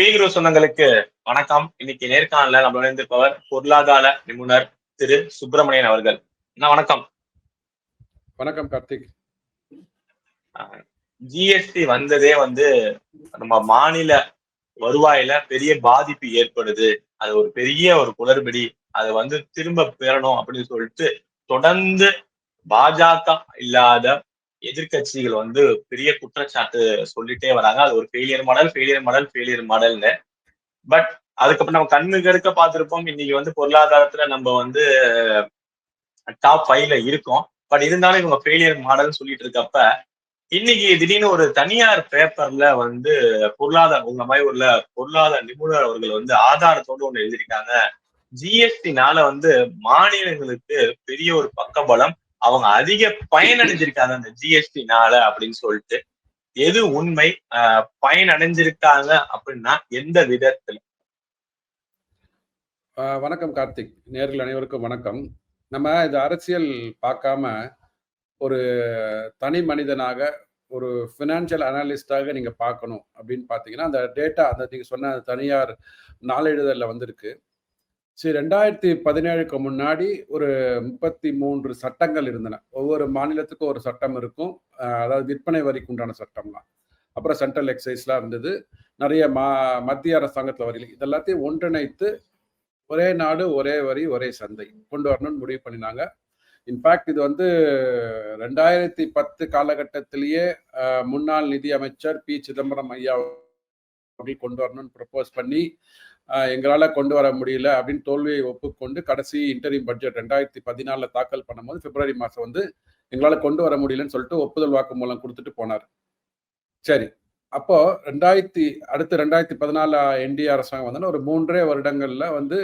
பீகுரு சொந்தங்களுக்கு வணக்கம். இன்னைக்கு நேர்காணல நம்ம இணைந்திருப்பவர் பொருளாதார நிபுணர் திரு சுப்பிரமணியன் அவர்கள். அண்ணா வணக்கம். வணக்கம் கார்த்திக். ஜிஎஸ்டி வந்ததே வந்து நம்ம மாநில வருவாயில பெரிய பாதிப்பு ஏற்படுது. அது ஒரு பெரிய ஒரு குளறுபடி. அதை வந்து திரும்ப பெறணும் அப்படின்னு சொல்லிட்டு தொடர்ந்து பாஜக இல்லாத எதிர்கட்சிகள் வந்து பெரிய குற்றச்சாட்டு சொல்லிட்டே வராங்க. அது ஒரு failure model failure model failure மாடல்னு பட் அதுக்கப்புறம் நம்ம கண்ணு கருக்க பார்த்துருப்போம். இன்னைக்கு வந்து பொருளாதாரத்துல நம்ம வந்து டாப் ஃபைவ்ல இருக்கோம். பட் இருந்தாலும் இவங்க ஃபெயிலியர் மாடல்னு சொல்லிட்டு இருக்கப்ப இன்னைக்கு திடீர்னு ஒரு தனியார் பேப்பர்ல வந்து பொருளாதார உங்க மாதிரி உள்ள பொருளாதார நிபுணர் அவர்கள் வந்து ஆதாரத்தோடு ஒன்று எழுதியிருக்காங்க. ஜிஎஸ்டினால வந்து மாநிலங்களுக்கு பெரிய ஒரு பக்கபலம் அவங்க அதிக பயனடைஞ்சிருக்காங்க அந்த ஜிஎஸ்டினால அப்படின்னு சொல்லிட்டு. எது உண்மை? பயனடைஞ்சிருக்காங்க அப்படின்னா எந்த விதத்துல வணக்கம் கார்த்திக். நேரில் அனைவருக்கும் வணக்கம். நம்ம இந்த அரசியல் பார்க்காம ஒரு தனி மனிதனாக ஒரு ஃபினான்ஷியல் அனாலிஸ்டாக நீங்க பார்க்கணும் அப்படின்னு பார்த்தீங்கன்னா அந்த டேட்டா அந்த நீங்க சொன்ன தனியார் நாளிதழில் வந்திருக்கு. சரி ரெண்டாயிரத்தி பதினேழுக்கு முன்னாடி ஒரு முப்பத்தி மூன்று சட்டங்கள் இருந்தன. ஒவ்வொரு மாநிலத்துக்கும் ஒரு சட்டம் இருக்கும். அதாவது விற்பனை வரிக்கு உண்டான சட்டம்லாம். அப்புறம் சென்ட்ரல் எக்ஸைஸ்லாம் இருந்தது. நிறைய மா மத்திய அரசாங்கத்தில் வரையில் இதெல்லாத்தையும் ஒன்றிணைத்து ஒரே நாடு ஒரே வரி ஒரே சந்தை கொண்டு வரணும்னு முடிவு பண்ணினாங்க. இன்ஃபேக்ட் இது வந்து ரெண்டாயிரத்தி பத்து காலகட்டத்திலேயே முன்னாள் நிதி அமைச்சர் பி சிதம்பரம் ஐயா அப்படி கொண்டு வரணும்னு ப்ரப்போஸ் பண்ணி எங்களால் கொண்டு வர முடியல அப்படின்னு தோல்வியை ஒப்புக்கொண்டு கடைசி இன்டர்வியூ பட்ஜெட் ரெண்டாயிரத்தி பதினாலில் தாக்கல் பண்ணும்போது பிப்ரவரி மாதம் வந்து எங்களால் கொண்டு வர முடியலன்னு சொல்லிட்டு ஒப்புதல் வாக்கு மூலம் கொடுத்துட்டு போனார். சரி. அப்போ ரெண்டாயிரத்தி அடுத்து ரெண்டாயிரத்தி பதினாலு என்டிஏ அரசாங்கம் வந்தோன்னா ஒரு மூன்றே வருடங்களில் வந்து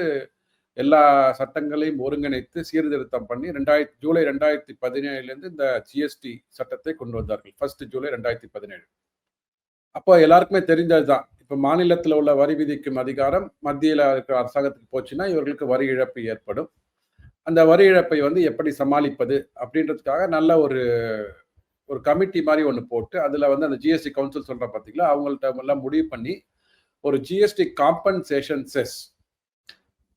எல்லா சட்டங்களையும் ஒருங்கிணைத்து சீர்திருத்தம் பண்ணி ரெண்டாயிரத்தி ஜூலை ரெண்டாயிரத்தி பதினேழுலேருந்து இந்த ஜிஎஸ்டி சட்டத்தை கொண்டு வந்தார்கள். ஃபர்ஸ்ட் ஜூலை ரெண்டாயிரத்தி பதினேழு. அப்போ எல்லாருக்குமே தெரிஞ்சது தான் இப்போ மாநிலத்தில் உள்ள வரி விதிக்கும் அதிகாரம் மத்தியில் இருக்கிற அரசாங்கத்துக்கு போச்சுன்னா இவர்களுக்கு வரி இழப்பு ஏற்படும். அந்த வரி இழப்பை வந்து எப்படி சமாளிப்பது அப்படின்றதுக்காக நல்ல ஒரு ஒரு கமிட்டி மாதிரி ஒன்று போட்டு அதில் வந்து அந்த ஜிஎஸ்டி கவுன்சில் சொல்கிற பார்த்தீங்களா அவங்கள்ட்ட எல்லாம் முடிவு பண்ணி ஒரு ஜிஎஸ்டி காம்பன்சேஷன் செஸ்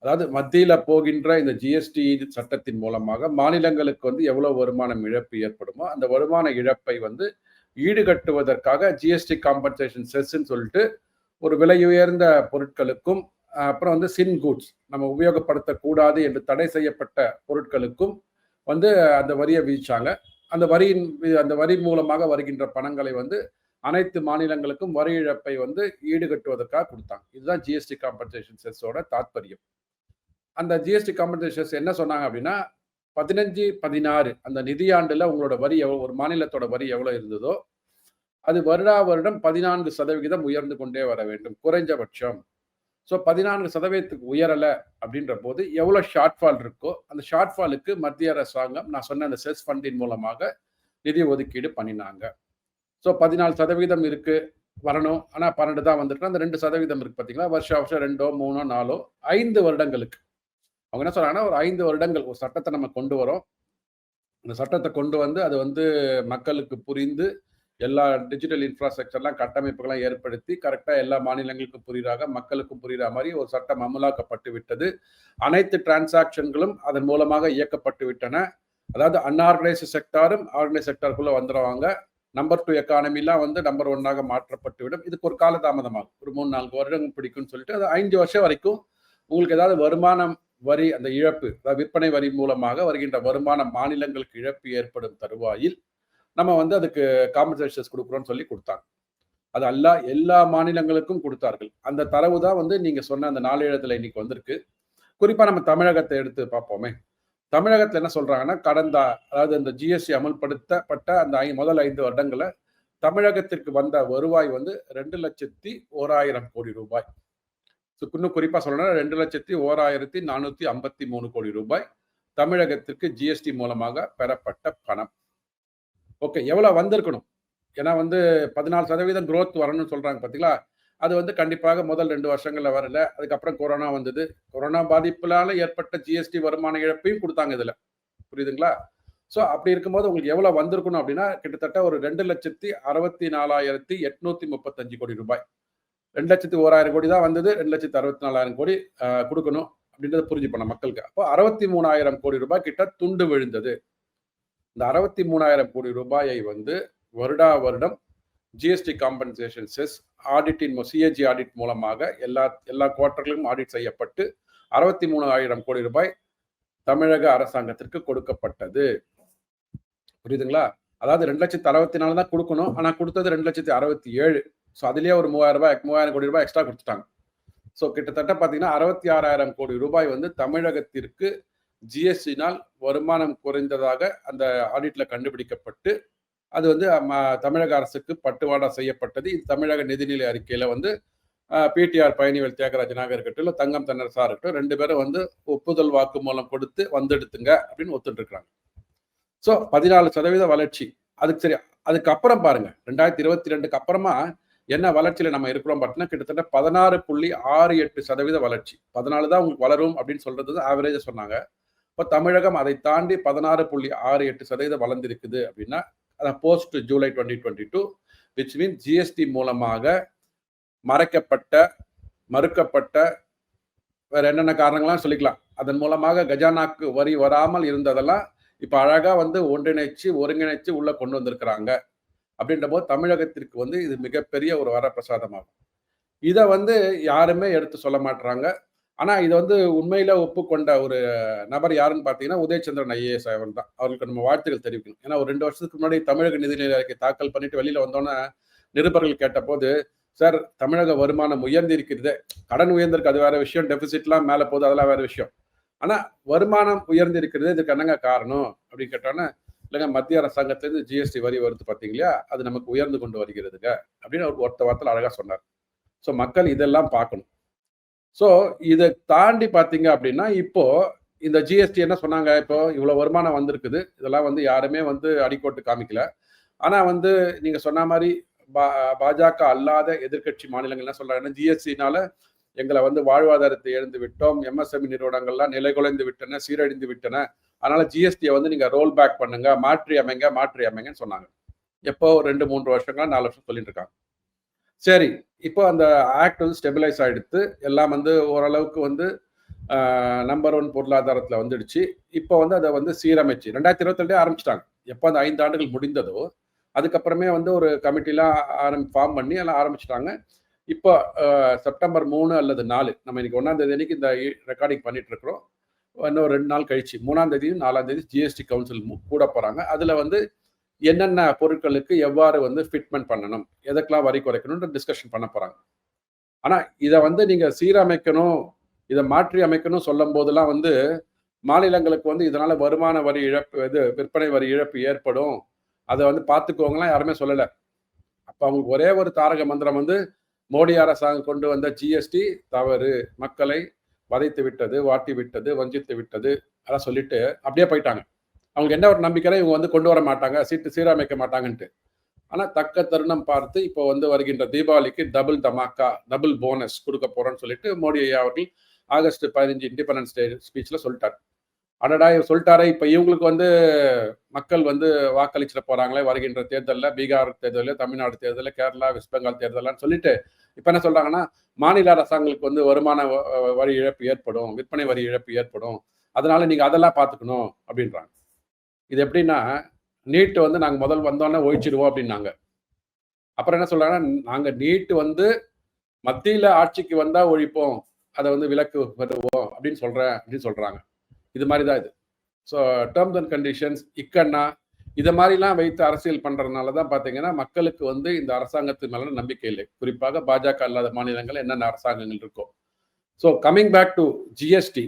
அதாவது மத்தியில் போகின்ற இந்த ஜிஎஸ்டி சட்டத்தின் மூலமாக மாநிலங்களுக்கு வந்து எவ்வளோ வருமானம் இழப்பு ஏற்படுமோ அந்த வருமான இழப்பை வந்து ஈடுகட்டுவதற்காக ஜிஎஸ்டி காம்பன்சேஷன் செஸ்ன்னு சொல்லிட்டு ஒரு விலை உயர்ந்த பொருட்களுக்கும் அப்புறம் வந்து சின் குட்ஸ் நம்ம உபயோகப்படுத்தக்கூடாது என்று தடை செய்யப்பட்ட பொருட்களுக்கும் வந்து அந்த வரியை வீழ்ச்சாங்க அந்த வரியின் அந்த வரி மூலமாக வருகின்ற பணங்களை வந்து அனைத்து மாநிலங்களுக்கும் வரி இழப்பை வந்து ஈடுகட்டுவதற்காக கொடுத்தாங்க. இதுதான் ஜிஎஸ்டி காம்பன்சேஷன் செஸ்ஸோட தாற்பயம் அந்த ஜிஎஸ்டி காம்பன்சேஷன் என்ன சொன்னாங்க அப்படின்னா பதினஞ்சு பதினாறு அந்த நிதியாண்டில் உங்களோட வரி எவ்வளோ ஒரு மாநிலத்தோட வரி எவ்வளோ இருந்ததோ அது வருடா வருடம் பதினான்கு சதவிகிதம் உயர்ந்து கொண்டே வர வேண்டும் குறைஞ்சபட்சம். ஸோ பதினான்கு சதவீதத்துக்கு உயரலை அப்படின்ற போது எவ்வளோ ஷார்ட்ஃபால் இருக்கோ அந்த ஷார்ட்ஃபாலுக்கு மத்திய அரசாங்கம் நான் சொன்ன அந்த செஸ் ஃபண்டின் மூலமாக நிதி ஒதுக்கீடு பண்ணினாங்க. ஸோ பதினாலு சதவீதம் இருக்குது வரணும். ஆனால் பன்னெண்டு தான் வந்துருக்கு அந்த ரெண்டு சதவீதம் இருக்குது பார்த்தீங்களா வருஷம் வருஷம் ரெண்டோ மூணோ நாலோ ஐந்து வருடங்களுக்கு. அவங்க என்ன சொல்கிறாங்கன்னா ஒரு ஐந்து வருடங்கள் ஒரு சட்டத்தை நம்ம கொண்டு வரோம். அந்த சட்டத்தை கொண்டு வந்து அது வந்து மக்களுக்கு புரிந்து எல்லா டிஜிட்டல் இன்ஃப்ராஸ்ட்ரக்சர்லாம் கட்டமைப்புகள்லாம் ஏற்படுத்தி கரெக்டாக எல்லா மாநிலங்களுக்கும் புரியுறாக மக்களுக்கும் புரிகிற மாதிரி ஒரு சட்டம் அமலாக்கப்பட்டு விட்டது. அனைத்து டிரான்சாக்ஷன்களும் அதன் மூலமாக இயக்கப்பட்டு விட்டன. அதாவது அன்ஆர்கனைஸ் செக்டாரும் ஆர்கனைஸ் செக்டாருக்குள்ளே வந்துடுவாங்க நம்பர் டூ எக்கானமிலாம் வந்து நம்பர் ஒன்னாக மாற்றப்பட்டுவிடும் இதுக்கு ஒரு காலதாமதமாகும். ஒரு மூணு நான்கு வருடம் பிடிக்கும்னு சொல்லிட்டு அது ஐந்து வருஷம் வரைக்கும் உங்களுக்கு ஏதாவது வருமானம் வரி அந்த இழப்பு அதாவது விற்பனை வரி மூலமாக வருகின்ற வருமான மாநிலங்களுக்கு இழப்பு ஏற்படும் தருவாயில் நம்ம வந்து அதுக்கு காம்பன்சேஷன்ஸ் கொடுக்குறோம்னு சொல்லி கொடுத்தாங்க. அது எல்லா எல்லா மாநிலங்களுக்கும் கொடுத்தார்கள். அந்த தரவு தான் வந்து நீங்க சொன்ன அந்த நாளேழத்துல இன்னைக்கு வந்திருக்கு. குறிப்பா நம்ம தமிழகத்தை எடுத்து பார்ப்போமே. தமிழகத்துல என்ன சொல்றாங்கன்னா கடந்த அதாவது இந்த ஜிஎஸ்டி அமல்படுத்தப்பட்ட அந்த ஐ முதல் ஐந்து வருடங்களை தமிழகத்திற்கு வந்த வருவாய் வந்து ரெண்டு லட்சத்தி ஓராயிரம் கோடி ரூபாய். இன்னும் குறிப்பா சொல்லணும்னா ரெண்டு லட்சத்தி ஓராயிரத்தி நானூத்தி ஐம்பத்தி மூணு கோடி ரூபாய் தமிழகத்திற்கு ஜிஎஸ்டி மூலமாக பெறப்பட்ட பணம். ஓகே எவ்வளோ வந்திருக்கணும்? ஏன்னா வந்து பதினாலு சதவீதம் குரோத் வரணும்னு சொல்கிறாங்க பார்த்தீங்களா அது வந்து கண்டிப்பாக முதல் ரெண்டு வருஷங்களில் வரல. அதுக்கப்புறம் கொரோனா வந்தது. கொரோனா பாதிப்புனால ஏற்பட்ட ஜிஎஸ்டி வருமான இழப்பையும் கொடுத்தாங்க இதில். புரியுதுங்களா? ஸோ அப்படி இருக்கும்போது உங்களுக்கு எவ்வளோ வந்திருக்கணும் அப்படின்னா கிட்டத்தட்ட ஒரு ரெண்டு லட்சத்தி அறுபத்தி நாலாயிரத்தி எட்நூத்தி முப்பத்தஞ்சு கோடி ரூபாய். ரெண்டு லட்சத்தி ஓராயிரம் கோடி தான் வந்தது. ரெண்டு லட்சத்தி அறுபத்தி நாலாயிரம் கோடி கொடுக்கணும் அப்படின்றத புரிஞ்சுப்போம் மக்களுக்கு. அப்போ அறுபத்தி மூணாயிரம் கோடி ரூபாய் கிட்ட துண்டு விழுந்தது. இந்த அறுபத்தி மூணாயிரம் கோடி ரூபாயை வந்து வருடா வருடம் ஜிஎஸ்டி காம்பன்சேஷன் செஸ் ஆடிட்டின் சிஏஜி ஆடிட் மூலமாக எல்லா எல்லா குவார்டர்களும் ஆடிட் செய்யப்பட்டு அறுபத்தி மூணாயிரம் கோடி ரூபாய் தமிழக அரசாங்கத்திற்கு கொடுக்கப்பட்டது. புரியுதுங்களா? அதாவது ரெண்டு லட்சத்தி அறுபத்தி நாலு தான் கொடுக்கணும். ஆனால் கொடுத்தது ரெண்டு லட்சத்தி அறுபத்தி ஏழு. ஸோ அதுலேயே ஒரு மூவாயிரம் ரூபாய் மூவாயிரம் கோடி ரூபாய் எக்ஸ்ட்ரா கொடுத்துட்டாங்க. ஸோ கிட்டத்தட்ட பார்த்தீங்கன்னா அறுபத்தி ஆறாயிரம் கோடி ரூபாய் வந்து தமிழகத்திற்கு ஜிஎஸ்டினால் வருமானம் குறைந்ததாக அந்த ஆடிட்ல கண்டுபிடிக்கப்பட்டு அது வந்து ம- தமிழக அரசுக்கு பட்டுவாடா செய்யப்பட்டது. இது தமிழக நிதிநிலை அறிக்கையில வந்து பிடிஆர் பயணிகள் தியாகராஜனாக இருக்கட்டும் இல்லை தங்கம் தன்னரசா இருக்கட்டும் ரெண்டு பேரும் வந்து ஒப்புதல் வாக்கு மூலம் கொடுத்து வந்தெடுத்துங்க அப்படின்னு ஒத்துட்டுருக்காங்க ஸோ பதினாலு சதவீத வளர்ச்சி. அதுக்கு சரி அதுக்கப்புறம் பாருங்க. ரெண்டாயிரத்தி இருபத்தி ரெண்டுக்கு அப்புறமா என்ன வளர்ச்சியில நம்ம இருக்கிறோம் பார்த்தீங்கன்னா கிட்டத்தட்ட பதினாறு புள்ளி ஆறு எட்டு சதவீத வளர்ச்சி. பதினாலு தான் உங்களுக்கு வளரும் அப்படின்னு சொல்றது ஆவரேஜா சொன்னாங்க. இப்போ தமிழகம் அதை தாண்டி பதினாறு புள்ளி ஆறு எட்டு சதவீதம் வளர்ந்துருக்குது அப்படின்னா அதான் post July twenty twenty two which mean GST மூலமாக மறைக்கப்பட்ட மறுக்கப்பட்ட வேற என்னென்ன காரணங்கள்லாம் சொல்லிக்கலாம். அதன் மூலமாக கஜானாக்கு வரி வராமல் இருந்ததெல்லாம் இப்போ அழகாக வந்து ஒன்றிணைச்சு ஒருங்கிணைச்சு உள்ளே கொண்டு வந்திருக்கிறாங்க. அப்படின்ற போது தமிழகத்திற்கு வந்து இது மிகப்பெரிய ஒரு வரப்பிரசாதமாகும். இதை வந்து யாருமே எடுத்து சொல்ல மாட்டுறாங்க ஆனா இதை வந்து உண்மையில ஒப்புக்கொண்ட ஒரு நபர் யாருன்னு பார்த்தீங்கன்னா உதயச்சந்திரன் ஐஏஎஸ் அவர் தான் அவர்களுக்கு நம்ம வாழ்த்துக்கள் தெரிவிக்கணும். ஏன்னா ஒரு ரெண்டு வருஷத்துக்கு முன்னாடி தமிழக நிதிநிலை அறிக்கை தாக்கல் பண்ணிட்டு வெளியில வந்தோன்னே நிருபர்கள் கேட்டபோது சார் தமிழக வருமானம் உயர்ந்திருக்கிறது. கடன் உயர்ந்திருக்கு அது வேற விஷயம். டெபிசிட்லாம் மேலே போகுது அதெல்லாம் வேற விஷயம். ஆனா வருமானம் உயர்ந்திருக்கிறது இதுக்கு என்னங்க காரணம்? அப்படின்னு கேட்டோன்னே இல்லைங்க மத்திய அரசாங்கத்திலேருந்து ஜிஎஸ்டி வரி வருது பார்த்தீங்களா? அது நமக்கு உயர்ந்து கொண்டு வருகிறதுங்க. அப்படின்னு அவர் ஒருத்த வார்த்தையில் அழகா சொன்னார். ஸோ மக்கள் இதெல்லாம் பார்க்கணும். ஸோ இதை தாண்டி பார்த்தீங்க அப்படின்னா இப்போ இந்த ஜிஎஸ்டி என்ன சொன்னாங்க? இப்போ இவ்வளோ வருமானம் வந்திருக்குது. இதெல்லாம் வந்து யாருமே வந்து அடிக்கோட்டு காமிக்கல. ஆனால் வந்து நீங்கள் சொன்ன மாதிரி பா பாஜக அல்லாத எதிர்க்கட்சி மாநிலங்கள் என்ன சொல்கிறாங்கன்னா ஜிஎஸ்டினால எங்களை வந்து வாழ்வாதாரத்தை இழந்து விட்டோம். எம்எஸ்எம்இ நிறுவனங்கள்லாம் நிலைகுலைந்து விட்டன சீரழிந்து விட்டன. அதனால ஜிஎஸ்டியை வந்து நீங்கள் ரோல் பேக் பண்ணுங்க மாற்றி அமைங்க மாற்றி அமைங்கன்னு சொன்னாங்க. எப்போ? ரெண்டு மூன்று வருஷங்களா நாலு வருஷம் சொல்லிட்டு இருக்காங்க. சரி இப்போ அந்த ஆக்ட் வந்து ஸ்டெபிலைஸ் ஆகிடுத்து எல்லாம் வந்து ஓரளவுக்கு வந்து நம்பர் ஒன் பொருளாதாரத்தில் வந்துடுச்சு. இப்போ வந்து அதை வந்து சீரமைச்சு ரெண்டாயிரத்தி இருபத்தி ரெண்டே ஆரம்பிச்சிட்டாங்க. எப்போ அந்த ஐந்து ஆண்டுகள் முடிந்ததோ அதுக்கப்புறமே வந்து ஒரு கமிட்டிலாம் ஆரம் ஃபார்ம் பண்ணி எல்லாம் ஆரம்பிச்சிட்டாங்க. இப்போ செப்டம்பர் மூணு அல்லது நாலு நம்ம இன்னைக்கு ஒன்றாம் தேதி அன்னைக்கு இந்த ரெக்கார்டிங் பண்ணிட்டு இருக்கிறோம். இன்னும் ரெண்டு நாள் கழிச்சு மூணாம் தேதியும் நாலாம் தேதி ஜிஎஸ்டி கவுன்சில் கூட போகிறாங்க அதில் வந்து என்னென்ன பொருட்களுக்கு எவ்வாறு வந்து ஃபிட்மெண்ட் பண்ணணும் எதுக்கெல்லாம் வரி குறைக்கணும்ன்ற டிஸ்கஷன் பண்ண போகிறாங்க ஆனால் இதை வந்து நீங்கள் சீரமைக்கணும் இதை மாற்றி அமைக்கணும் சொல்லும் போதெல்லாம் வந்து மாநிலங்களுக்கு வந்து இதனால் வருமான வரி இழப்பு இது விற்பனை வரி இழப்பு ஏற்படும். அதை வந்து பார்த்துக்கோங்கலாம் யாருமே சொல்லலை. அப்போ அவங்களுக்கு ஒரே ஒரு தாரக மந்திரம் வந்து மோடி அரசாங்கம் கொண்டு வந்த ஜிஎஸ்டி தவறு மக்களை வதைத்து விட்டது வாட்டி விட்டது வஞ்சித்து விட்டது அதெல்லாம் சொல்லிட்டு அப்படியே போயிட்டாங்க. அவங்களுக்கு என்ன ஒரு நம்பிக்கைனா இவங்க வந்து கொண்டு வர மாட்டாங்க சீட்டு சீரமைக்க மாட்டாங்கன்ட்டு. ஆனால் தக்க தருணம் பார்த்து இப்போ வந்து வருகின்ற தீபாவளிக்கு டபுள் தமாக்கா டபுள் போனஸ் கொடுக்க போறோம்னு சொல்லிட்டு மோடி ஐயா அவர்கள் ஆகஸ்ட் பதினஞ்சு இண்டிபெண்டன்ஸ் டே ஸ்பீச்ல சொல்லிட்டார். அடடா இவர் சொல்லிட்டாரே இப்போ இவங்களுக்கு வந்து மக்கள் வந்து வாக்களிச்சிட போறாங்களே வருகின்ற தேர்தலில் பீகார் தேர்தலில் தமிழ்நாடு தேர்தலில் கேரளா வெஸ்ட் பெங்கால் தேர்தலான்னு சொல்லிட்டு இப்போ என்ன சொல்றாங்கன்னா மாநில அரசாங்களுக்கு வந்து வருமான வரி இழப்பு ஏற்படும் விற்பனை வரி இழப்பு ஏற்படும். அதனால நீங்க அதெல்லாம் பார்த்துக்கணும் அப்படின்றாங்க. இது எப்படின்னா நீட்டு வந்து நாங்கள் முதல் வந்தோன்னே ஒழிச்சிடுவோம் அப்படின்னாங்க. அப்புறம் என்ன சொல்கிறாங்கன்னா நாங்கள் நீட் வந்து மத்தியில் ஆட்சிக்கு வந்தால் ஒழிப்போம் அதை வந்து விலக்கு பெறுவோம் அப்படின்னு சொல்கிறேன் அப்படின்னு சொல்கிறாங்க இது மாதிரி தான் இது. ஸோ டேர்ம்ஸ் அண்ட் கண்டிஷன்ஸ் இக்கண்ணா இதை மாதிரிலாம் வைத்து அரசியல் பண்ணுறதுனால தான் பார்த்தீங்கன்னா மக்களுக்கு வந்து இந்த அரசாங்கத்து மேலே நம்பிக்கை இல்லை. குறிப்பாக பாஜக இல்லாத மாநிலங்கள் என்னென்ன அரசாங்கங்கள் இருக்கோ. So coming back to GST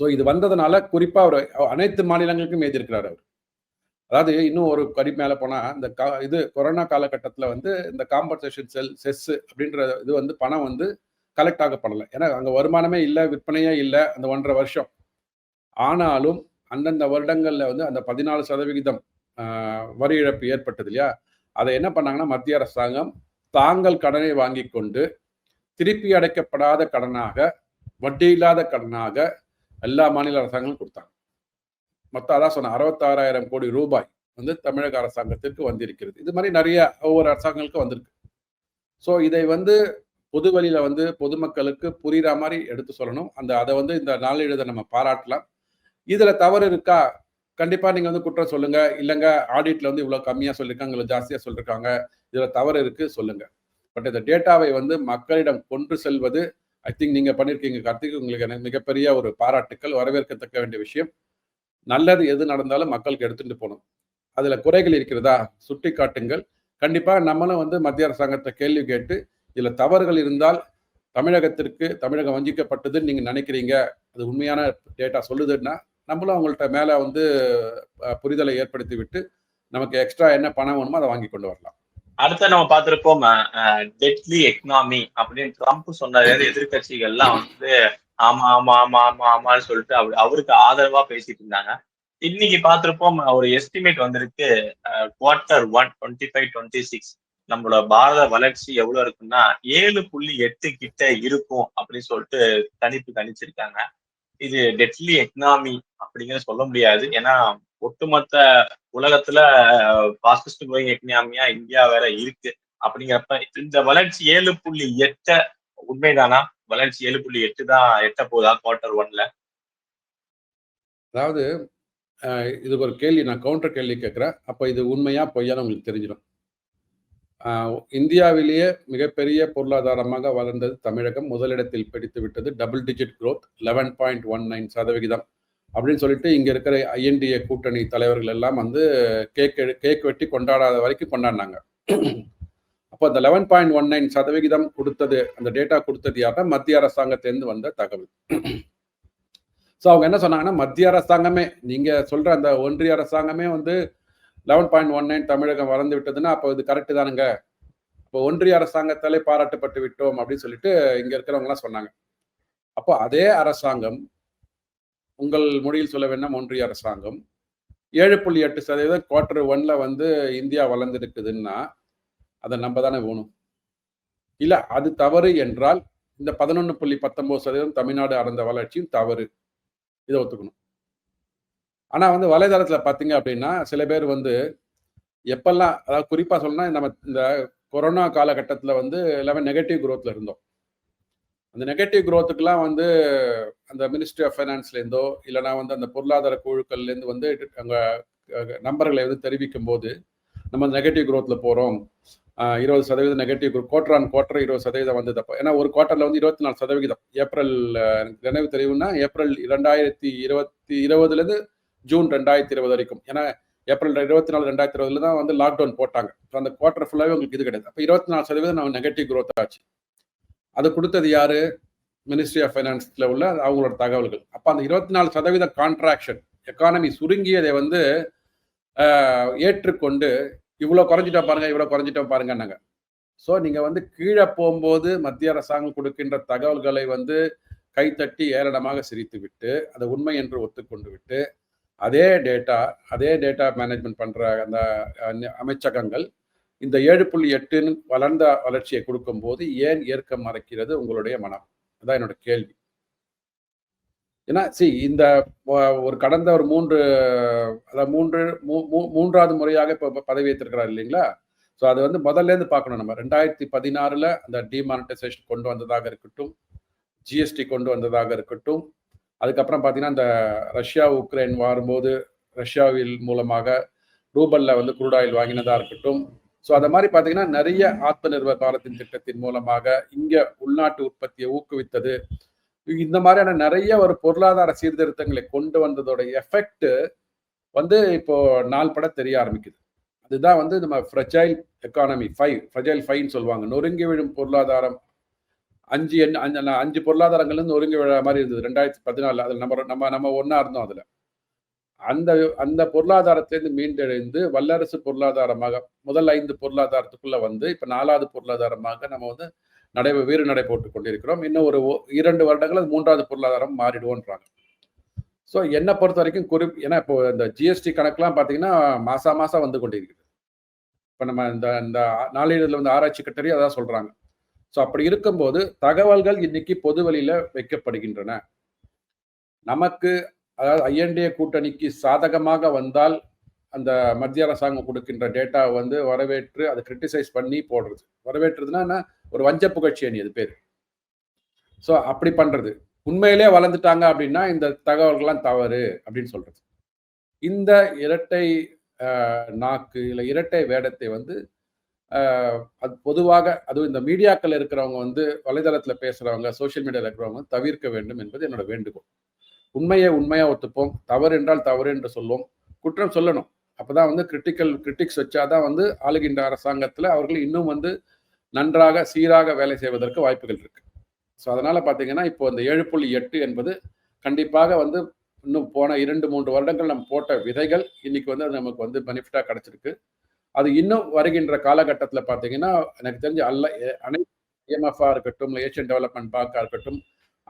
so இது வந்ததுனால குறிப்பாக அவர் அனைத்து மாநிலங்களுக்கும் எழுதியிருக்கிறார் அவர். அதாவது இன்னும் ஒரு கடி மேலே போனால் இந்த கா- இது கொரோனா காலகட்டத்தில் வந்து இந்த காம்பன்சேஷன் செல் செஸ்ஸு அப்படின்ற இது வந்து பணம் வந்து கலெக்ட் ஆகப்படலை ஏன்னா அங்கே வருமானமே இல்லை விற்பனையே இல்லை அந்த ஒன்றரை வருஷம். ஆனாலும் அந்தந்த வருடங்களில் வந்து அந்த பதினாலு சதவிகிதம் வரி இழப்பு ஏற்பட்டது இல்லையா? அதை என்ன பண்ணாங்கன்னா மத்திய அரசாங்கம் தாங்கள் கடனை வாங்கி கொண்டு திருப்பி அடைக்கப்படாத கடனாக வட்டி இல்லாத கடனாக எல்லா மாநில அரசாங்கங்களும் கொடுத்தாங்க. மொத்தம் அதான் சொன்ன அறுபத்தாறாயிரம் கோடி ரூபாய் வந்து தமிழக அரசாங்கத்திற்கு வந்திருக்கிறது. இது மாதிரி நிறைய ஒவ்வொரு அரசாங்கங்களுக்கும் வந்திருக்கு. ஸோ இதை வந்து பொது வழியில வந்து பொதுமக்களுக்கு புரிகிற மாதிரி எடுத்து சொல்லணும். அந்த அதை வந்து இந்த நாளிதழை நம்ம பாராட்டலாம். இதுல தவறு இருக்கா? கண்டிப்பா நீங்க வந்து குற்றம் சொல்லுங்க. இல்லைங்க ஆடிட்ல வந்து இவ்வளவு கம்மியா சொல்லியிருக்காங்க இவ்வளவு ஜாஸ்தியா சொல்லியிருக்காங்க இதுல தவறு இருக்கு சொல்லுங்க. பட் இந்த டேட்டாவை வந்து மக்களிடம் கொண்டு செல்வது ஐ திங்க் நீங்க பண்ணிருக்கீங்க கார்த்திக். உங்களுக்கு எனக்கு மிகப்பெரிய ஒரு பாராட்டுக்கள் வரவேற்கத்தக்க வேண்டிய விஷயம். நல்லது எது நடந்தாலும் மக்களுக்கு எடுத்துட்டு போகணும். அதுல குறைகள் இருக்கிறதா? சுட்டி காட்டுங்கள். கண்டிப்பா நம்மளும் வந்து மத்திய அரசாங்கத்தை கேள்வி கேட்டு இதுல தவறுகள் இருந்தால் தமிழகத்திற்கு தமிழகம் வஞ்சிக்கப்பட்டதுன்னு நீங்க நினைக்கிறீங்க அது உண்மையான டேட்டா சொல்லுதுன்னா நம்மளும் அவங்கள்ட்ட மேல வந்து புரிதலை ஏற்படுத்தி விட்டு நமக்கு எக்ஸ்ட்ரா என்ன பணம் வேணுமோ அதை வாங்கி கொண்டு வரலாம். அடுத்த நம்ம பார்த்திருப்போம் டெட்லி எக்கனாமி அப்படின்னு ட்ரம்ப் சொன்னாரு. எதிர்கட்சிகள்லாம் வந்து ஆமா ஆமா ஆமா ஆமா ஆமான்னு சொல்லிட்டு அவர் அவருக்கு ஆதரவா பேசிட்டு இருந்தாங்க. இன்னைக்கு பார்த்திருப்போம் ஒரு எஸ்டிமேட் வந்திருக்கு. Quarter one twenty five twenty six நம்மளோட பாரத வளர்ச்சி எவ்வளவு இருக்குன்னா ஏழு புள்ளி எட்டு கிட்ட இருக்கும் அப்படின்னு சொல்லிட்டு கணிப்பு கணிச்சிருக்காங்க. இது டெட்லி எக்கனாமி அப்படிங்கிற சொல்ல முடியாது. ஏன்னா ஒட்டுமொத்த உலகத்துல பாசிஸ்ட் growing எக்கனாமியா இந்தியா வேற இருக்கு. அப்படிங்கிறப்ப இந்த வளர்ச்சி ஏழு புள்ளி எட்ட உண்மைதானா? வளர்ச்சி ஏழு புள்ளி எட்டு தான் எட்ட போதா குவார்டர் ஒன்ல அதாவது இது ஒரு கேள்வி நான் கவுண்டர் கேள்வி கேட்குறேன். அப்போ இது உண்மையா பொய்யான்னு உங்களுக்கு தெரிஞ்சிடும். இந்தியாவிலேயே மிகப்பெரிய பொருளாதாரமாக வளர்ந்தது தமிழகம். முதலிடத்தில் பிடித்து விட்டது double digit growth eleven point one nine சதவிகிதம். அப்படின்னு சொல்லிட்டு இங்க இருக்கிற ஐஎன்டிஏ கூட்டணி தலைவர்கள் எல்லாம் வந்து கேக் கேக் வெட்டி கொண்டாடாத வரைக்கும் கொண்டாடினாங்க. அப்போ அந்த லெவன் பாயிண்ட் ஒன் நைன் சதவிகிதம் கொடுத்தது அந்த டேட்டா கொடுத்தது யார்னா மத்திய அரசாங்கத்திலேருந்து வந்த தகவல். ஸோ அவங்க என்ன சொன்னாங்கன்னா மத்திய அரசாங்கமே நீங்க சொல்ற அந்த ஒன்றிய அரசாங்கமே வந்து eleven point one nine Tamilagam வளர்ந்து விட்டதுன்னா அப்போ இது கரெக்டு தானுங்க. இப்போ ஒன்றிய அரசாங்கத்தாலே பாராட்டப்பட்டு விட்டோம் அப்படின்னு சொல்லிட்டு இங்க இருக்கிறவங்கலாம் சொன்னாங்க. அப்போ அதே அரசாங்கம் உங்கள் மொழியில் சொல்ல வேண்டாம் ஒன்றிய அரசாங்கம். ஏழு புள்ளி எட்டு சதவீதம் குவார்டர் ஒன்ல வந்து இந்தியா வளர்ந்துருக்குதுன்னா அதை நம்ம தானே வேணும். இல்லை அது தவறு என்றால் இந்த பதினொன்று புள்ளி பத்தொன்பது சதவீதம் தமிழ்நாடு அடைந்த வளர்ச்சியும் தவறு. இதை ஒத்துக்கணும். ஆனால் வந்து வலைதளத்தில் பார்த்தீங்க அப்படின்னா சில பேர் வந்து எப்பெல்லாம் அதாவது குறிப்பாக சொல்லணும்னா நம்ம இந்த கொரோனா காலகட்டத்தில் வந்து எல்லாமே நெகட்டிவ் குரோத்தில் இருந்தோம். அந்த நெகட்டிவ் growthக்குலாம் வந்து அந்த மினிஸ்ட்ரி ஆஃப் ஃபைனான்ஸ்லேருந்தோ இல்லைனா வந்து அந்த பொருளாதார குழுக்கள்லேருந்து வந்து அங்கே நம்பர்களை வந்து தெரிவிக்கும் போது நம்ம நெகட்டிவ் குரோத்தில் போகிறோம் இருபது சதவீதம் நெகட்டிவ் குவார்டர் ஆன் குவார்டர் இருபது சதவீதம் வந்தது அப்போ ஏன்னா ஒரு குவார்ட்டரில் வந்து இருபத்தி நாலு சதவீதம் ஏப்ரல் எனக்கு நினைவு தெரியும்னா ஏப்ரல் ரெண்டாயிரத்தி இருபத்தி இருபதுலேருந்து ஜூன் ரெண்டாயிரத்தி இருபது வரைக்கும். ஏன்னா ஏப்ரல் இருபத்தி நாலு ரெண்டாயிரத்தி இருபதுல தான் வந்து லாக்டவுன் போட்டாங்க. ஸோ அந்த குவார்டர் ஃபுல்லாகவே உங்களுக்கு இது கிடையாது. அப்போ இருபத்தி நாலு சதவீதம் நம்ம நெகட்டிவ் குரோத் ஆச்சு அது கொடுத்தது யாரு? மினிஸ்ட்ரி ஆஃப் ஃபைனான்ஸில் உள்ள அவங்களோட தகவல்கள். அப்போ அந்த இருபத்தி நாலு சதவீத கான்ட்ராக்ஷன் எக்கானமி சுருங்கியதை வந்து ஏற்றுக்கொண்டு இவ்வளோ குறைஞ்சிட்டோம் பாருங்க இவ்வளோ குறைஞ்சிட்டோம் பாருங்கன்னாங்க. ஸோ நீங்கள் வந்து கீழே போகும்போது மத்திய அரசாங்கம் கொடுக்கின்ற தகவல்களை வந்து கைத்தட்டி ஏளனமாக சிரித்து விட்டு அதை உண்மை என்று ஒத்துக்கொண்டு விட்டு அதே டேட்டா அதே டேட்டா மேனேஜ்மெண்ட் பண்ணுற அந்த அமைச்சகங்கள் இந்த ஏழு புள்ளி எட்டுன்னு வளர்ந்த வளர்ச்சியை கொடுக்கும்போது ஏன் ஏற்க மறைக்கிறது உங்களுடைய மனம்? அதான் என்னோட கேள்வி. ஏன்னா சி இந்த ஒரு கடந்த ஒரு மூன்று அதாவது மூன்று மூ- மூன்றாவது முறையாக இப்போ பதவி ஏற்றிருக்கிறார் இல்லைங்களா? ஸோ அது வந்து முதல்லேருந்து பார்க்கணும் நம்ம. ரெண்டாயிரத்தி பதினாறுல அந்த டிமானிட்டைசேஷன் கொண்டு வந்ததாக இருக்கட்டும் ஜிஎஸ்டி கொண்டு வந்ததாக இருக்கட்டும் அதுக்கப்புறம் பார்த்தீங்கன்னா இந்த ரஷ்யா உக்ரைன் வரும்போது ரஷ்யாவில் மூலமாக ரூபல்ல வந்து குரூட் ஆயில் இருக்கட்டும் ஸோ அதை மாதிரி பார்த்தீங்கன்னா நிறைய ஆத்ம நிர்பர் பாரத்தின் திட்டத்தின் மூலமாக இங்கே உள்நாட்டு உற்பத்தியை ஊக்குவித்தது. இந்த மாதிரியான நிறைய ஒரு பொருளாதார சீர்திருத்தங்களை கொண்டு வந்ததோட எஃபெக்ட் வந்து இப்போ நாள் பட தெரிய ஆரம்பிக்குது. அதுதான் வந்து நம்ம ஃப்ரெஜைல் எக்கானமி ஃபைவ் ஃப்ரெஜைல் ஃபைவ்னு சொல்லுவாங்க. நொறுங்கி விழும் பொருளாதாரம் அஞ்சு எண் அஞ்சு பொருளாதாரங்கள்லேருந்து அஞ்சு நொறுங்கி விழா மாதிரி இருந்தது. ரெண்டாயிரத்தி பதினாலு அதில் நம்ம நம்ம நம்ம ஒன்றா இருந்தோம் அதில். அந்த அந்த பொருளாதாரத்திலேருந்து மீண்டெழுந்து வல்லரசு பொருளாதாரமாக முதல் ஐந்து பொருளாதாரத்துக்குள்ள வந்து இப்ப நாலாவது பொருளாதாரமாக நம்ம வந்து நடை வீறு நடை போட்டு கொண்டிருக்கிறோம். இன்னும் ஒரு இரண்டு வருடங்கள் அது மூன்றாவது பொருளாதாரம் மாறிடுவோன்றாங்க. ஸோ என்னை பொறுத்த வரைக்கும் குறி ஏன்னா இப்போ இந்த ஜிஎஸ்டி கணக்கெலாம் பார்த்தீங்கன்னா மாசா மாசம் வந்து கொண்டிருக்குது. இப்போ நம்ம இந்த இந்த நாளிதழில் வந்து ஆராய்ச்சி கட்டறி அதான் சொல்றாங்க. ஸோ அப்படி இருக்கும்போது தகவல்கள் இன்னைக்கு பொது வழியில் வைக்கப்படுகின்றன. நமக்கு அதாவது ஐஎன்டிஏ கூட்டணிக்கு சாதகமாக வந்தால் அந்த மத்திய அரசாங்கம் கொடுக்கின்ற டேட்டா வந்து வரவேற்று அதை கிரிட்டிசைஸ் பண்ணி போடுறது. வரவேற்றுறதுன்னா என்ன? ஒரு வஞ்ச புகழ்ச்சி அணி அது பேர். ஸோ அப்படி பண்ணுறது உண்மையிலே வளர்ந்துட்டாங்க அப்படின்னா இந்த தகவல்கள்லாம் தவறு அப்படின்னு சொல்கிறது இந்த இரட்டை நாக்கு இல்லை இரட்டை வேடத்தை வந்து அது பொதுவாக அதுவும் இந்த மீடியாக்கள் இருக்கிறவங்க வந்து வலைதளத்தில் பேசுறவங்க சோஷியல் மீடியாவில் இருக்கிறவங்க தவிர்க்க வேண்டும் என்பது என்னோட வேண்டுகோள். உண்மையை உண்மையாக ஒத்துப்போம் தவறு என்றால் தவறு என்று சொல்லுவோம் குற்றம் சொல்லணும். அப்பதான் வந்து கிரிட்டிக்கல் கிரிட்டிக்ஸ் வச்சாதான் வந்து ஆளுகின்ற அரசாங்கத்தில் அவர்கள் இன்னும் வந்து நன்றாக சீராக வேலை செய்வதற்கு வாய்ப்புகள் இருக்கு. ஸோ அதனால பார்த்தீங்கன்னா இப்போ இந்த ஏழு புள்ளி எட்டு என்பது கண்டிப்பாக வந்து இன்னும் போன இரண்டு மூன்று வருடங்கள் நம்ம போட்ட விதைகள் இன்னைக்கு வந்து அது நமக்கு வந்து பெனிஃபிட்டாக கிடைச்சிருக்கு. அது இன்னும் வருகின்ற காலகட்டத்தில் பார்த்தீங்கன்னா எனக்கு தெரிஞ்ச அல்ல அனைத்து எம்எஃப்ஆ இருக்கட்டும் ஏஷியன் டெவலப்மெண்ட் பேங்காக இருக்கட்டும்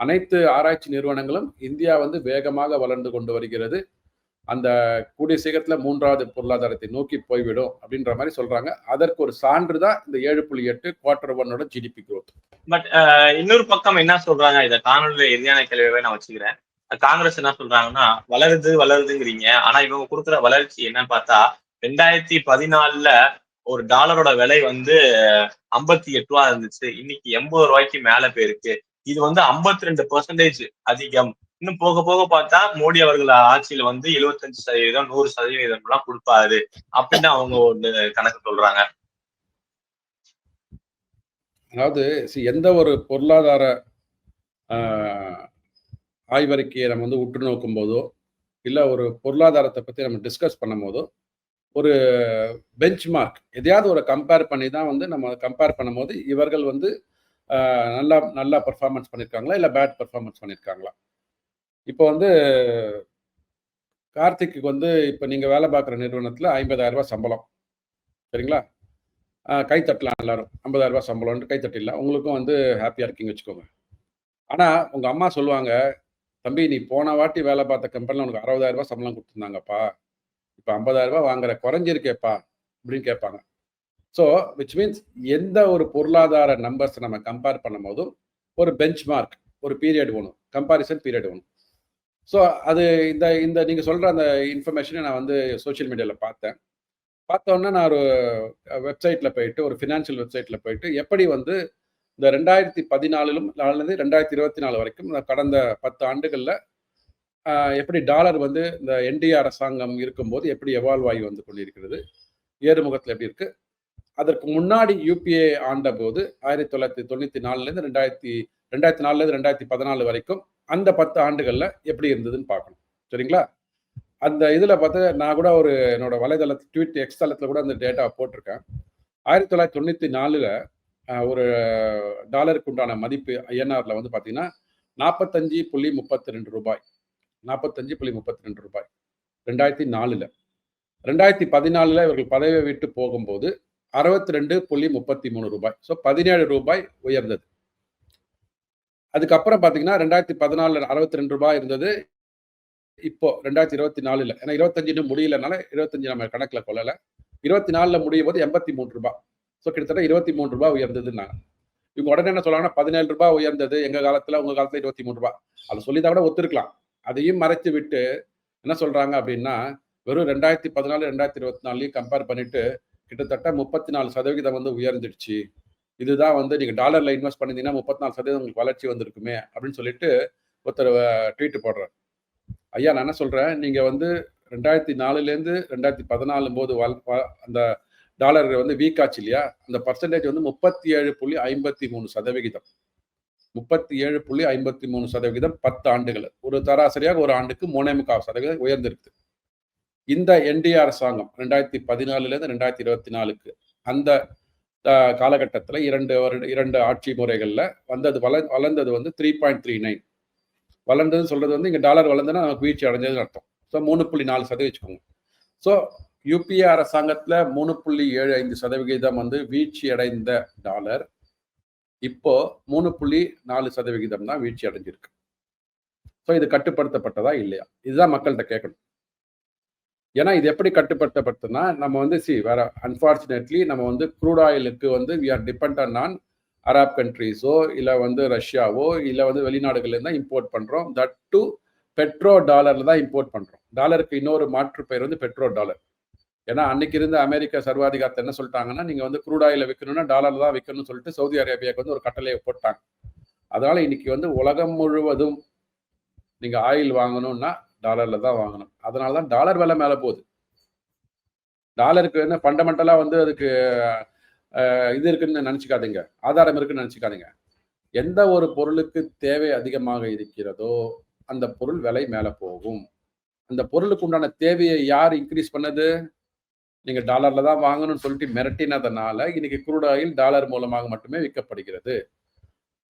அனைத்து ஆராய்ச்சி நிறுவனங்களும் இந்தியா வந்து வேகமாக வளர்ந்து கொண்டு வருகிறது. அந்த கூடிய சீக்கிரத்தில் மூன்றாவது பொருளாதாரத்தை நோக்கி போய்விடும் அப்படின்ற மாதிரி சொல்றாங்க. அதற்கு ஒரு சான்று தான் இந்த ஏழு புள்ளி எட்டு குவார்டர் ஒன்னோட ஜிடிபி குரோத் பட் இன்னொரு பக்கம் என்ன சொல்றாங்க? இதை காணொலியில இறுதியான கேள்வியாவே நான் வச்சுக்கிறேன். காங்கிரஸ் என்ன சொல்றாங்கன்னா வளருது வளருதுங்கிறீங்க. ஆனா இவங்க கொடுக்குற வளர்ச்சி என்னன்னு பார்த்தா ரெண்டாயிரத்தி பதினாலுல ஒரு டாலரோட விலை வந்து ஐம்பத்தி எட்டு ரூபா இருந்துச்சு. இன்னைக்கு எண்பது ரூபாய்க்கு மேல போயிருக்கு. இது வந்து 52% ரெண்டு பெர்சன்டேஜ் அதிகம். இன்னும் போக போக பார்த்தா மோடி அவர்கள் ஆட்சியில வந்து 75% சதவீதம் நூறு சதவீதம் எல்லாம் கொடுப்பாரு அப்படின்னு அவங்க ஒண்ணு கணக்கு சொல்றாங்க. அதாவது எந்த ஒரு பொருளாதார ஆஹ், ஆய்வறிக்கையை நம்ம வந்து உற்று நோக்கும் போதோ இல்லை ஒரு பொருளாதாரத்தை பற்றி நம்ம டிஸ்கஸ் பண்ணும் போதோ ஒரு பெஞ்ச் மார்க் எதையாவது ஒரு கம்பேர் பண்ணி தான் வந்து நம்ம கம்பேர் பண்ணும்போது இவர்கள் வந்து நல்லா நல்லா பர்ஃபார்மன்ஸ் பண்ணியிருக்காங்களா இல்லை பேட் பர்ஃபார்மன்ஸ் பண்ணியிருக்காங்களா இப்போ வந்து கார்த்திக்கு வந்து இப்போ நீங்கள் வேலை பார்க்குற நிறுவனத்தில் ஐம்பதாயிரம் சம்பளம். சரிங்களா? ஆஹ் கை தட்டலாம் எல்லாரும். ஐம்பதாயிரரூபா ரூபாய் சம்பளம்னு கை தட்டிடலாம் உங்களுக்கும் வந்து ஹாப்பியாக இருக்கீங்க வச்சுக்கோங்க. ஆனால் உங்கள் அம்மா சொல்லுவாங்க தம்பி நீ போன வாட்டி வேலை பார்த்த கம்பெனியில் உனக்கு அறுபதாயிரம் சம்பளம் கொடுத்துருந்தாங்கப்பா. இப்போ ஐம்பதாயிரம் வாங்குற குறைஞ்சிருக்கேப்பா. அப்படின்னு கேட்பாங்க. ஸோ விச் மீன்ஸ் எந்த ஒரு பொருளாதார நம்பர்ஸ் நம்ம கம்பேர் பண்ணும் போதும் ஒரு பெஞ்ச் மார்க் ஒரு பீரியட் வேணும் கம்பாரிசன் பீரியட் வேணும் ஸோ அது இந்த இந்த நீங்கள் சொல்கிற அந்த இன்ஃபர்மேஷனை நான் வந்து சோஷியல் மீடியாவில் பார்த்தேன். பார்த்தோன்னே நான் ஒரு வெப்சைட்டில் போயிட்டு ஒரு ஃபினான்ஷியல் வெப்சைட்டில் போயிட்டு எப்படி வந்து இந்த ரெண்டாயிரத்தி பதினாலிலும் நாலுலேருந்து ரெண்டாயிரத்தி இருபத்தி நாலு வரைக்கும் இந்த கடந்த பத்து ஆண்டுகளில் எப்படி டாலர் வந்து இந்த என்டிஏ அரசாங்கம் இருக்கும்போது எப்படி எவால்வ் ஆகி வந்து கொண்டிருக்கிறது ஏறுமுகத்தில் எப்படி இருக்குது அதற்கு முன்னாடி யூபிஏ ஆண்ட போது ஆயிரத்தி தொள்ளாயிரத்தி தொண்ணூற்றி நாலுலேருந்து ரெண்டாயிரத்தி ரெண்டாயிரத்தி நாலுலேருந்து ரெண்டாயிரத்தி பதினாலு வரைக்கும் அந்த பத்து ஆண்டுகளில் எப்படி இருந்ததுன்னு பார்க்கணும். சரிங்களா? அந்த இதில் பார்த்து நான் கூட ஒரு என்னோட வலைதளத்து ட்விட் எக்ஸ் தளத்தில் கூட அந்த டேட்டா போட்டிருக்கேன். ஆயிரத்தி தொள்ளாயிரத்தி தொண்ணூற்றி நாலில் ஒரு டாலருக்கு உண்டான மதிப்பு ஐஎன்ஆரில் வந்து பார்த்தீங்கன்னா நாற்பத்தஞ்சு புள்ளி முப்பத்தி ரெண்டு ரூபாய். நாற்பத்தஞ்சு புள்ளி முப்பத்தி ரெண்டு ரூபாய். ரெண்டாயிரத்தி நாலில். ரெண்டாயிரத்தி பதினாலில் இவர்கள் பதவியை விட்டு போகும்போது அறுபத்தி ரெண்டு புள்ளி முப்பத்தி மூணு ரூபாய். ஸோ பதினேழு ரூபாய் உயர்ந்தது. அதுக்கப்புறம் பார்த்தீங்கன்னா ரெண்டாயிரத்தி பதினாலில் அறுபத்தி ரெண்டு ரூபாய் இருந்தது. இப்போ ரெண்டாயிரத்தி இருபத்தி நாலில். ஏன்னா இருபத்தஞ்சு இன்னும் முடியலனால இருபத்தஞ்சு நம்ம கணக்கில் கொள்ளலை. இருபத்தி நாலுல முடியும் போது எண்பத்தி மூணு ரூபாய். ஸோ கிட்டத்தட்ட இருபத்தி மூணு ரூபாய் உயர்ந்ததுன்னாங்க. இவங்க உடனே என்ன சொல்லுவாங்கன்னா பதினேழு ரூபாய் உயர்ந்தது. எங்கள் காலத்துல உங்கள் காலத்துல இருபத்தி மூணு ரூபாய். அதை சொல்லிதான் கூட ஒத்துருக்கலாம். அதையும் மறைத்து விட்டு என்ன சொல்றாங்க அப்படின்னா வெறும் ரெண்டாயிரத்தி பதினாலு ரெண்டாயிரத்தி இருபத்தி நாலுலையும் கம்பேர் பண்ணிட்டு கிட்டத்தட்ட முப்பத்தி நாலு சதவிகிதம் வந்து உயர்ந்துடுச்சு. இதுதான் வந்து நீங்கள் டாலரில் இன்வெஸ்ட் பண்ணிங்கன்னா முப்பத்தி நாலு சதவீதம் உங்களுக்கு வளர்ச்சி வந்திருக்குமே அப்படின்னு சொல்லிட்டு ஒருத்தர் ட்வீட் போடுறாரு. ஐயா நான் என்ன சொல்கிறேன் நீங்கள் வந்து ரெண்டாயிரத்தி நாலுலேருந்து ரெண்டாயிரத்தி பதினாலு போது வ- அந்த டாலர் வந்து வீக் ஆச்சு இல்லையா? அந்த பர்சன்டேஜ் வந்து முப்பத்தி ஏழு புள்ளி ஐம்பத்தி மூணு சதவிகிதம். முப்பத்தி ஏழு புள்ளி ஐம்பத்தி மூணு சதவிகிதம் பத்து ஆண்டுகள். ஒரு சராசரியாக ஒரு ஆண்டுக்கு மூணே முக்கால் சதவீதம் உயர்ந்திருக்கு. இந்த என்டிஆர் அரசாங்கம் ரெண்டாயிரத்தி பதினாலுலேருந்து ரெண்டாயிரத்தி இருபத்தி நாலுக்கு அந்த காலகட்டத்தில் இரண்டு வருட இரண்டு ஆட்சி முறைகளில் வந்தது வள வளர்ந்தது வந்து த்ரீ பாயிண்ட் த்ரீ நைன் வளர்ந்ததுன்னு சொல்கிறது வந்து இங்கே டாலர் வளர்ந்ததுன்னா நமக்கு வீழ்ச்சி அடைஞ்சதுன்னு அர்த்தம். ஸோ மூணு புள்ளி நாலு சதவீதம் வச்சுக்கோங்க. ஸோ யூபிஏ அரசாங்கத்தில் மூணு புள்ளி ஏழு ஐந்து சதவிகிதம் வந்து வீழ்ச்சி அடைந்த டாலர். இப்போ மூணு புள்ளி நாலு சதவிகிதம் தான் வீழ்ச்சி அடைஞ்சிருக்கு. ஸோ இது கட்டுப்படுத்தப்பட்டதா இல்லையா? இதுதான் மக்கள்கிட்ட கேட்கணும். ஏன்னா இது எப்படி கட்டுப்படுத்தப்பட்டதுன்னா நம்ம வந்து சி வேற அன்பார்ச்சுனேட்லி நம்ம வந்து க்ரூட் ஆயிலுக்கு வந்து we are depend on Arab கண்ட்ரீஸோ இல்லை வந்து ரஷ்யாவோ இல்லை வந்து வெளிநாடுகள்லேருந்து தான் இம்போர்ட் பண்ணுறோம் தட் டு பெட்ரோ டாலரில் தான் இம்போர்ட் பண்ணுறோம் டாலருக்கு இன்னொரு மாற்று பெயர் வந்து பெட்ரோ டாலர் ஏன்னா அன்னைக்கு இருந்த அமெரிக்க சர்வாதிகாரத்தை என்ன சொல்லிட்டாங்கன்னா நீங்கள் வந்து குரூடாயில் விற்கணும்னா டாலரில் தான் விற்கணும்னு சொல்லிட்டு சவுதி அரேபியாவுக்கு வந்து ஒரு கட்டளையை போட்டாங்க. அதனால இன்னைக்கு வந்து உலகம் முழுவதும் நீங்கள் ஆயில் வாங்கணும்னா டாலர்ல தான் வாங்கணும். அதனால தான் டாலர் விலை மேலே போகுது. டாலருக்கு என்ன ஃபண்டமெண்டலா வந்து அதுக்கு இது இருக்குன்னு நினச்சிக்காதீங்க. ஆதாரம் இருக்குன்னு நினச்சிக்காதீங்க. எந்த ஒரு பொருளுக்கு தேவை அதிகமாக இருக்கிறதோ அந்த பொருள் விலை மேலே போகும். அந்த பொருளுக்கு உண்டான தேவையை யார் இன்க்ரீஸ் பண்ணது? நீங்கள் டாலர்ல தான் வாங்கணும்னு சொல்லிட்டு மிரட்டினதுனால இன்னைக்கு குரூட் ஆயில் டாலர் மூலமாக மட்டுமே விற்கப்படுகிறது.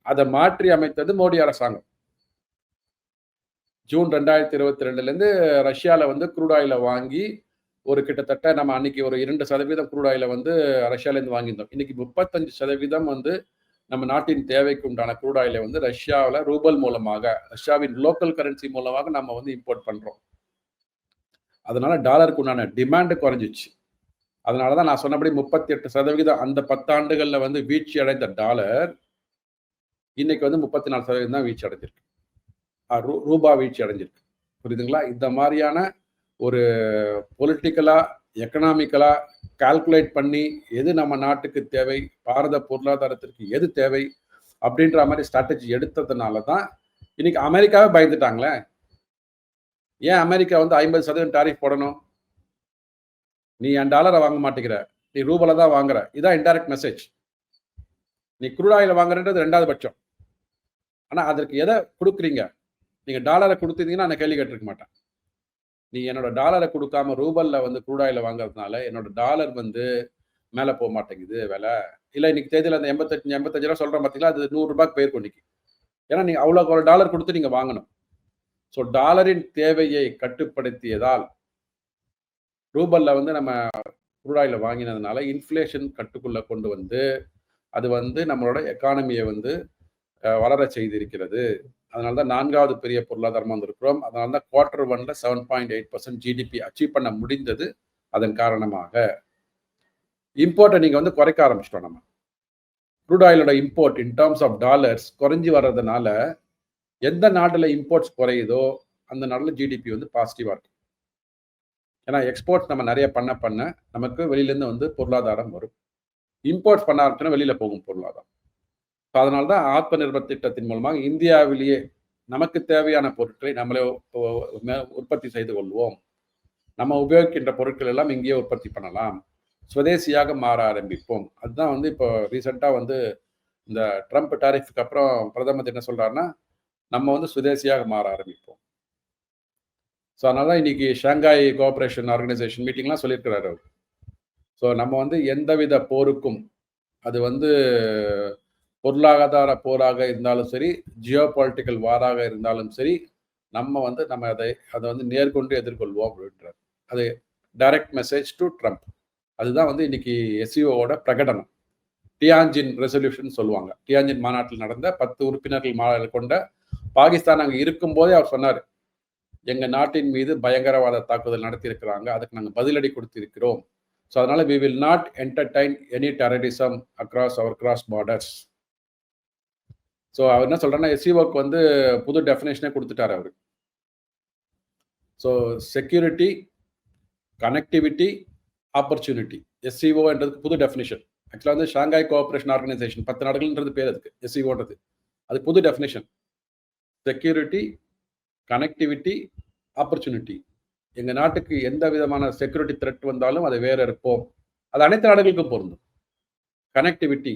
அதை மாற்றி அமைத்தது மோடி அரசாங்கம். ஜூன் ரெண்டாயிரத்தி இருபத்தி ரெண்டுலேருந்து ரஷ்யாவில் வந்து குரூட் ஆயிலை வாங்கி ஒரு கிட்டத்தட்ட நம்ம அன்னைக்கு ஒரு இரண்டு சதவீதம் குரூட் ஆயிலை வந்து ரஷ்யாலேருந்து வாங்கியிருந்தோம். இன்னைக்கு முப்பத்தஞ்சு சதவீதம் வந்து நம்ம நாட்டின் தேவைக்கு உண்டான குரூட் ஆயிலை வந்து ரஷ்யாவில் ரூபல் மூலமாக ரஷ்யாவின் லோக்கல் கரன்சி மூலமாக நம்ம வந்து இம்போர்ட் பண்ணுறோம் அதனால டாலருக்கு உண்டான டிமாண்டு குறைஞ்சிச்சு. அதனால தான் நான் சொன்னபடி முப்பத்தி எட்டு சதவிகிதம் அந்த பத்தாண்டுகளில் வந்து வீழ்ச்சி அடைந்த டாலர் இன்னைக்கு வந்து முப்பத்தி நாலு சதவீதம் தான் வீழ்ச்சி அடைஞ்சிருக்கு ரூபா வீழ்ச்சி அடைஞ்சிருக்கு. புரியுதுங்களா? இந்த மாதிரியான ஒரு பொலிட்டிக்கலா எக்கனாமிக்கலா கால்குலேட் பண்ணி எது நம்ம நாட்டுக்கு தேவை பாரத பொருளாதாரத்திற்கு எது தேவை அப்படின்ற மாதிரி ஸ்ட்ராட்டஜி எடுத்ததுனால தான் இன்னைக்கு அமெரிக்காவே பயந்துட்டாங்களே. ஏன் அமெரிக்கா வந்து ஐம்பது சதவீதம் டாரிஃப் போடணும்? நீ என் டாலரை வாங்க மாட்டேங்கிற. நீ ரூபால தான் வாங்குற. இதான் இன்டைரக்ட் மெசேஜ் நீ crude oil வாங்குறன்றது ரெண்டாவது பட்சம். ஆனால் அதற்கு எதை கொடுக்குறீங்க? நீங்க டாலரை கொடுத்தீங்கன்னா நான் கேள்வி கேட்டிருக்க மாட்டேன். நீ என்னோட டாலரை கொடுக்காம ரூபல்ல வந்து குரூடாயில் வாங்குறதுனால என்னோட டாலர் வந்து மேல போக மாட்டேங்குது விலை. இல்லை இன்னைக்கு தேதியில் அந்த எண்பத்தஞ்சு எண்பத்தஞ்சு ரூபா சொல்றேன் பார்த்தீங்களா அது நூறு ரூபாய்க்கு போயிருக்கும் இன்னைக்கு. ஏன்னா நீங்க அவ்வளோ ஒரு டாலர் கொடுத்து நீங்க வாங்கணும். ஸோ டாலரின் தேவையை கட்டுப்படுத்தியதால் ரூபல்ல வந்து நம்ம குரூடாயில் வாங்கினதுனால இன்ஃப்ளேஷன் கட்டுக்குள்ள கொண்டு வந்து அது வந்து நம்மளோட எக்கானமியை வந்து வளர செய்திருக்கிறது. அதனால தான் நான்காவது பெரிய பொருளாதாரமாக வந்திருக்கிறோம். அதனால தான் குவார்டர் ஒன்ல seven point eight percent GDP achieve பண்ண முடிந்தது அதன் காரணமாக. இம்போர்ட்டை நீங்கள் வந்து குறைக்க ஆரம்பிச்சிட்டோம் நம்ம. Crude ஆயிலோட import in terms of dollars குறைஞ்சி வர்றதுனால எந்த நாட்டில் இம்போர்ட்ஸ் குறையுதோ அந்த நாட்டில் ஜிடிபி வந்து பாசிட்டிவாக இருக்கும். ஏன்னா எக்ஸ்போர்ட்ஸ் நம்ம நிறைய பண்ண பண்ண நமக்கு வெளியிலேருந்து வந்து பொருளாதாரம் வரும். இம்போர்ட்ஸ் பண்ண ஆரம்பிச்சோன்னா வெளியில் போகும் பொருளாதாரம். ஸோ அதனால தான் ஆத்ம நிர்பர் திட்டத்தின் மூலமாக இந்தியாவிலேயே நமக்கு தேவையான பொருட்களை நம்மளே உற்பத்தி செய்து கொள்வோம். நம்ம உபயோகிக்கின்ற பொருட்கள் எல்லாம் இங்கேயே உற்பத்தி பண்ணலாம். சுதேசியாக மாற ஆரம்பிப்போம். அதுதான் வந்து இப்போ ரீசெண்டாக வந்து இந்த ட்ரம்ப் டாரிஃப்க்கு அப்புறம் பிரதமர் என்ன சொல்கிறாருன்னா நம்ம வந்து சுதேசியாக மாற ஆரம்பிப்போம். ஸோ அதனால தான் இன்னைக்கு ஷாங்காய் கோஆப்ரேஷன் ஆர்கனைசேஷன் மீட்டிங்லாம் சொல்லியிருக்கிறாரு அவர். ஸோ நம்ம வந்து எந்தவித போருக்கும் அது வந்து பொருளாதார போராக இருந்தாலும் சரி ஜியோ பொலிட்டிக்கல் வாராக இருந்தாலும் சரி நம்ம வந்து நம்ம அதை அதை வந்து நேர்கொண்டு எதிர்கொள்வோம் அப்படின்றார். அது டைரக்ட் மெசேஜ் டு ட்ரம்ப் அதுதான் வந்து இன்னைக்கு எஸ்இஓட பிரகடனம். டியாஞ்சின் ரெசல்யூஷன் சொல்லுவாங்க. டியாஞ்சின் மாநாட்டில் நடந்த பத்து உறுப்பினர்கள் மாநாடு கொண்ட பாகிஸ்தான் அங்கே இருக்கும்போதே அவர் சொன்னார் எங்கள் நாட்டின் மீது பயங்கரவாத தாக்குதல் நடத்தியிருக்கிறாங்க. அதுக்கு நாங்கள் பதிலடி கொடுத்திருக்கிறோம். ஸோ அதனால் we will not entertain any terrorism across our cross borders so அவர் என்ன சொல்கிறேன்னா எஸ்சிஓக்கு வந்து புது டெஃபினேஷனே கொடுத்துட்டார் அவர். So security connectivity opportunity SCO என்றதுக்கு புது டெஃபினேஷன் ஆக்சுவலாக வந்து ஷாங்காய் கோஆப்ரேஷன் ஆர்கனைசேஷன் பத்து நாடுகள்ன்றது பேர் அதுக்கு எஸ்சிஓன்றது அது புது டெஃபினேஷன் செக்யூரிட்டி கனெக்டிவிட்டி ஆப்பர்ச்சுனிட்டி எங்கள் நாட்டுக்கு எந்த விதமான செக்யூரிட்டி த்ரெட் வந்தாலும் அதை வேற இருப்போம். அது அனைத்து நாடுகளுக்கும் பொருந்தும். கனெக்டிவிட்டி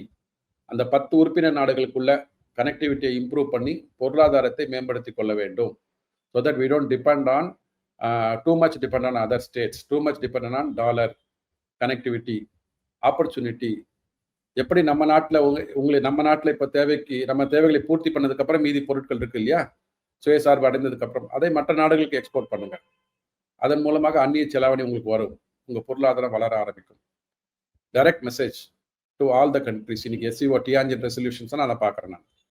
அந்த பத்து உறுப்பினர் நாடுகளுக்குள்ள கனெக்டிவிட்டியை இம்ப்ரூவ் பண்ணி பொருளாதாரத்தை மேம்படுத்தி கொள்ள வேண்டும். So that we don't depend on too much depend on other states too much depend on dollar connectivity opportunity எப்படி நம்ம நாட்டில் உங்க உங்களை நம்ம நாட்டில் இப்போ தேவைக்கு நம்ம தேவைகளை பூர்த்தி பண்ணதுக்கப்புறம் மீதி பொருட்கள் இருக்கு இல்லையா? சுயசார்பு அடைந்ததுக்கப்புறம் அதை மற்ற நாடுகளுக்கு எக்ஸ்போர்ட் பண்ணுங்க. அதன் மூலமாக அந்நிய செலாவணி உங்களுக்கு வரும். உங்கள் பொருளாதாரம் வளர ஆரம்பிக்கும். Direct message to all the countries இன்னைக்கு எஸ்சிஓ டிஆன்ஜன் ரெசல்யூஷன்ஸ் நான் அதை பார்க்குறேன் நான்.